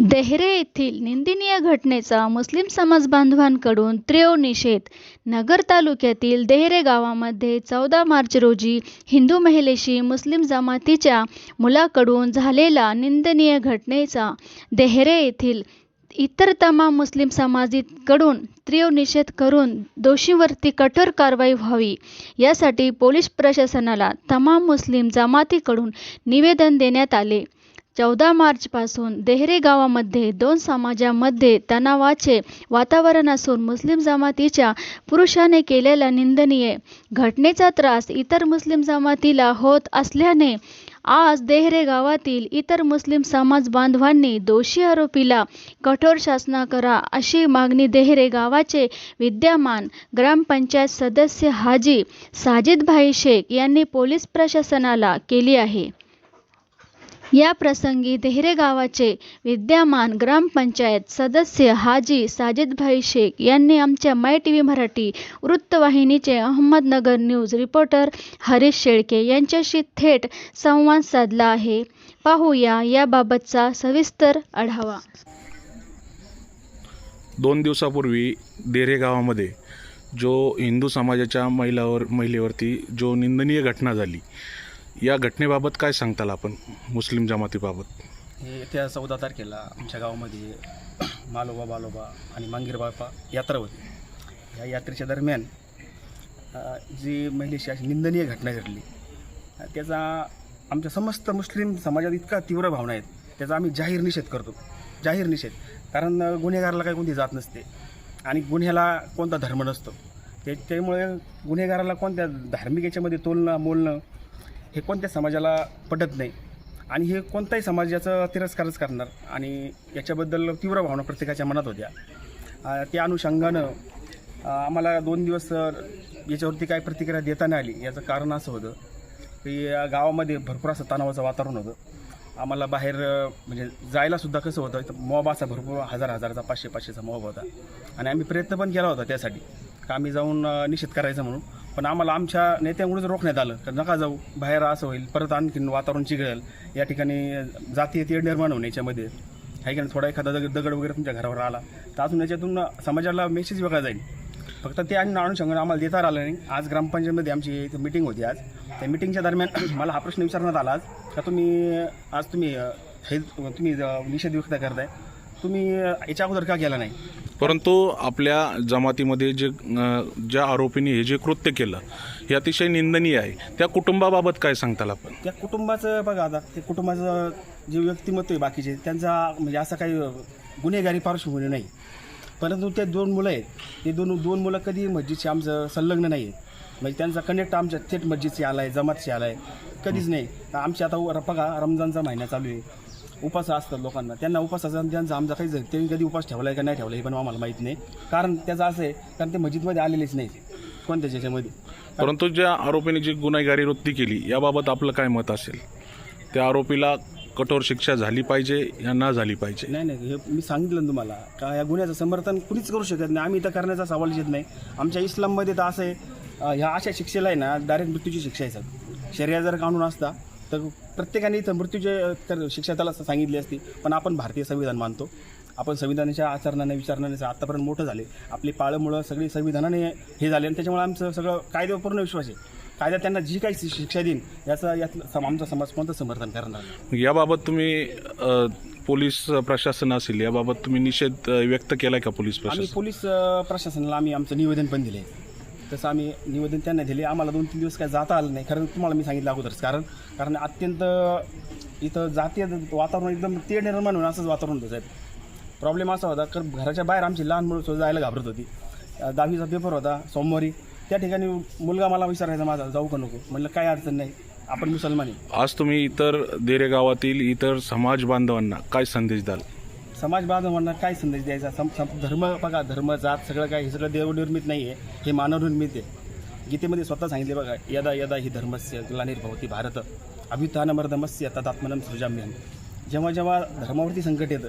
देहरे येथील निंदनीय घटनेचा मुस्लिम समाजबांधवांकडून त्रेव निषेध नगर तालुक्यातील देहरे गावामध्ये चौदा मार्च रोजी हिंदू महिलेशी मुस्लिम जमातीच्या मुलाकडून झालेला निंदनीय घटनेचा देहरे येथील इतर तमाम मुस्लिम समाजाकडून तीव्र निषेध करून दोषींवरती कठोर कारवाई व्हावी. यासाठी पोलीस प्रशासनाला तमाम मुस्लिम जमातीकडून निवेदन देण्यात आले. चौदा मार्चपासून देहरे गावामध्ये दोन समाजामध्ये तणावाचे वातावरण असून मुस्लिम जमातीच्या पुरुषाने केलेल्या निंदनीय घटनेचा त्रास इतर मुस्लिम जमातीला होत असल्याने आज देहरे गावातील इतर मुस्लिम समाज बांधवांनी दोषी आरोपीला कठोर शासना करा अशी मागणी देहरे गावाचे विद्यमान ग्रामपंचायत सदस्य हाजी साजिदभाई शेख यांनी पोलीस प्रशासनाला केली आहे. या प्रसंगी देहरे गावाचे विद्यमान ग्रामपंचायत सदस्य हाजी साजिदभाई शेख यांनी आमच्या माय टी व्ही मराठी वृत्तवाहिनीचे अहमदनगर न्यूज रिपोर्टर हरीश शेळके यांच्याशी थेट संवाद साधला आहे. पाहूया याबाबतचा सविस्तर आढावा. दोन दिवसापूर्वी देहरे गावामध्ये जो हिंदू समाजाच्या महिलावर महिलेवरती जो निंदनीय घटना झाली या घटनेबाबत काय सांगताल आपण? मुस्लिम जमातीबाबत. हे त्या चौदा तारखेला आमच्या गावामध्ये मालोबा बालोबा आणि मांगीर बापा यात्रा होती. या यात्रेच्या दरम्यान अ, जी महिलेशी अशी निंदनीय घटना घडली अ, त्याचा आमच्या समस्त मुस्लिम समाजात इतका तीव्र भावना आहेत त्याचा आम्ही जाहीर निषेध करतो. जाहीर निषेध. कारण अ, गुन्हेगाराला काही कोणती जात नसते आणि गुन्ह्याला कोणता धर्म नसतो. ते त्यामुळे गुन्हेगाराला कोणत्या धार्मिक याच्यामध्ये तोलणं मोलणं हे कोणत्या समाजाला पटत नाही आणि हे कोणताही समाजाचा तिरस्कारच करणार आणि याच्याबद्दल तीव्र भावना प्रत्येकाच्या मनात होत्या. त्या अनुषंगानं आम्हाला दोन दिवस याच्यावरती काय प्रतिक्रिया देता नाही आली. याचं कारण असं होतं की या गावामध्ये भरपूर असं तणावाचं वातावरण होतं. आम्हाला बाहेर म्हणजे जायलासुद्धा कसं होतं तर मॉब असा भरपूर हजार हजारचा पाचशे पाचशेचा मॉब होता. आणि आम्ही प्रयत्न पण केला होता त्यासाठी. का आम्ही जाऊन निषेध करायचा म्हणून. पण आम्हाला आमच्या नेत्यामुळेच रोखण्यात आलं. तर नका जाऊ बाहेर असं होईल. परत आणखीन वातावरण चिघळेल. या ठिकाणी जातीय तेढ निर्माण होणे याच्यामध्ये. आहे की नाही? थोडा एखादा दगड दगड वगैरे तुमच्या घरावर आला तर अजून याच्यातून समाजाला मेसेज वेगळा जाईल. फक्त ते आणि अनुषंगाने आम्हाला देता आलं नाही. आज ग्रामपंचायतमध्ये आमची इथे मिटिंग होती आज. त्या मिटिंगच्या दरम्यान मला हा प्रश्न विचारण्यात आला आज. का तुम्ही आज तुम्ही हे तुम्ही निषेध व्यक्त करताय. तुम्ही याच्या अगोदर का केला नाही? परंतु आपल्या जमातीमध्ये जे ज्या आरोपींनी हे जे कृत्य केलं हे अतिशय निंदनीय आहे. त्या कुटुंबाबाबत काय सांगताल आपण? त्या कुटुंबाचं बघा आता ते कुटुंबाचं जे व्यक्तिमत्व आहे बाकीचे त्यांचा म्हणजे असं काही गुन्हेगारी पार्श्वभूमी नाही. परंतु ते दोन मुलं आहेत. ते दोन दोन मुलं कधी मस्जिदशी आमचं संलग्न नाही आहे म्हणजे त्यांचा कनेक्ट आमच्या थेट मस्जिदशी आला आहे जमातशी आला आहे कधीच नाही. तर आमची आता बघा रमजानचा महिना चालू आहे. उपास असतात लोकांना. त्यांना उपासाचा आणि त्यांचा आमचा काही त्यांनी कधी उपास ठेवला आहे का नाही ठेवला हे पण आम्हाला माहीत नाही. कारण त्याचं असं आहे कारण ते मस्जिदमध्ये आलेलेच नाही कोणत्याच याच्यामध्ये परंतु ज्या आरोपीने जी गुन्हेगारी वृत्ती केली याबाबत आपलं काय मत असेल? त्या आरोपीला कठोर शिक्षा झाली पाहिजे या ना झाली पाहिजे? नाही नाही हे मी सांगितलं ना तुम्हाला. का या गुन्ह्याचं समर्थन कुणीच करू शकत नाही. आम्ही तर करण्याचा सवाल येत नाही. आमच्या इस्लाममध्ये तर असं आहे ह्या अशा शिक्षेला आहे ना डायरेक्ट मृत्यूची शिक्षा आहे सर शर्या जर काढून असता तर प्रत्येकाने इथं मृत्यूचे तर शिक्षा त्याला सांगितली असती पण आपण भारतीय संविधान मानतो. आपण संविधानाच्या आचरणाने विचारणाने आत्तापर्यंत मोठं झाले. आपली पाळमुळं सगळी संविधानाने हे झाले आणि त्याच्यामुळे आमचं सगळं कायद्यावर पूर्ण विश्वास आहे. कायदा त्यांना जी काही शिक्षा देईन याचं यात आमचा समाज कोणतं समर्थन करणार. याबाबत तुम्ही पोलीस प्रशासन असेल याबाबत तुम्ही निषेध व्यक्त केलाय का पोलीस आम्ही प्रशासन? पोलीस प्रशासनाला आम्ही आमचं निवेदन पण दिले तसं आम्ही निवेदन त्यांना दिले. आम्हाला दोन तीन दिवस काय जाता आलं नाही. कारण तुम्हाला मी सांगितलं अगोदरच. कारण कारण अत्यंत इथं जातीय वातावरण एकदम ते निर्माण होऊन असंच वातावरण होतं साहेब. प्रॉब्लेम असा होता कारण घराच्या बाहेर आमची लहान मुलं सुद्धा जायला घाबरत होती. दहावीचा पेपर होता सोमवारी. त्या ठिकाणी मुलगा मला विचारायचा माझा जाऊ का नको? म्हणलं काय अडचण नाही. आपण मुसलमान आहे. आज तुम्ही इतर देरे गावातील इतर समाज बांधवांना काय संदेश द्याल? समाज बांधवांना काय संदेश द्यायचा? सम सम धर्म बघा धर्म जात सगळं काय हे सगळं देवनिर्मित नाही आहे हे मानवनिर्मित आहे. गीतेमध्ये स्वतः सांगितले बघा यदा यदा ही धर्मस्य ग्लानिर्भवती भारत अभ्युत्थानमर्दमस्य तदात्मनम सृजाम्यम जेव्हा जेव्हा धर्मावरती संकट येतं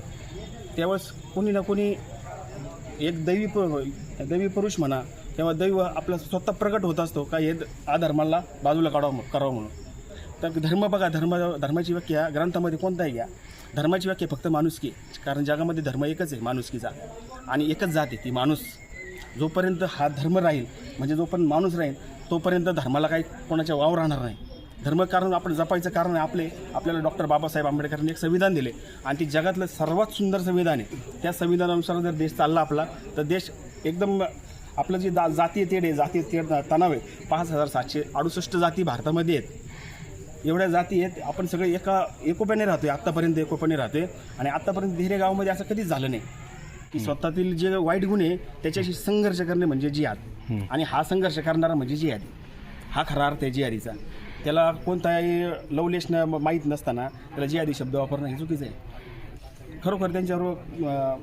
त्यावेळेस कोणी ना कोणी एक दैवी प- दैवी पुरुष म्हणा तेव्हा दैव आपला स्वतः प्रकट होत असतो का हे अधर्माला बाजूला काढावं करावं म्हणून. तर धर्म बघा धर्म धर्माची व्याख्या ग्रंथामध्ये कोणताही घ्या धर्माची व्याख्या फक्त माणुसकी कारण जगामध्ये धर्म एकच आहे माणुसकीचा. आणि एकच जात आहे ती माणूस. जोपर्यंत हा धर्म राहील म्हणजे जोपर्यंत माणूस राहील तोपर्यंत धर्माला काही कोणाच्या वाव राहणार नाही. धर्म कारण आपण जपायचं कारण आपले. आपल्याला डॉक्टर बाबासाहेब आंबेडकरांनी एक संविधान दिले. आणि ती जगातलं सर्वात सुंदर संविधान आहे. त्या संविधानानुसार जर देश चालला आपला तर देश एकदम आपलं जे जा जातीय तेढ आहे जातीय तेढ तणाव आहे. पाच हजार सातशे अडुसष्ट जाती भारतामध्ये आहेत. एवढ्या जाती आहेत आपण सगळे एका एकोप्याने राहतोय आत्तापर्यंत एकोप्याने राहतोय. आणि आत्तापर्यंत धीरे गावामध्ये असं कधीच झालं नाही. की स्वतःतील जे वाईट गुण आहे त्याच्याशी संघर्ष करणे म्हणजे जिहाद. आणि हा संघर्ष करणारा म्हणजे जिहादी. हा खरा अर्थ आहे जिहादीचा. त्याला कोणताही लवलेश न माहीत नसताना त्याला जिहादी शब्द वापरणं हे चुकीचं आहे. खरोखर त्यांच्यावर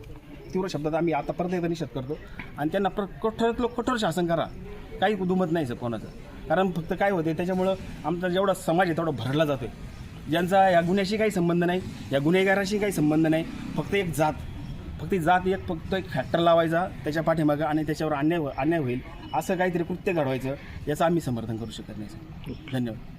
तीव्र शब्दात आम्ही आता परत एकदा निषेध करतो. आणि त्यांना प्र कठोरातलं कठोर शासन करा. काही दुमत नाही सर कोणाचं. कारण फक्त काय होते त्याच्यामुळं आमचा जेवढा समाज आहे तेवढा भरला जातो आहे ज्यांचा या गुन्ह्याशी काही संबंध नाही या गुन्हेगाराशी काही संबंध नाही फक्त एक जात. फक्त जात एक फक्त एक फॅक्टर लावायचा त्याच्या पाठीमागं आणि त्याच्यावर अन्याय अन्याय होईल असं काहीतरी कृत्य घडवायचं याचं आम्ही समर्थन करू शकत नाही सर. धन्यवाद.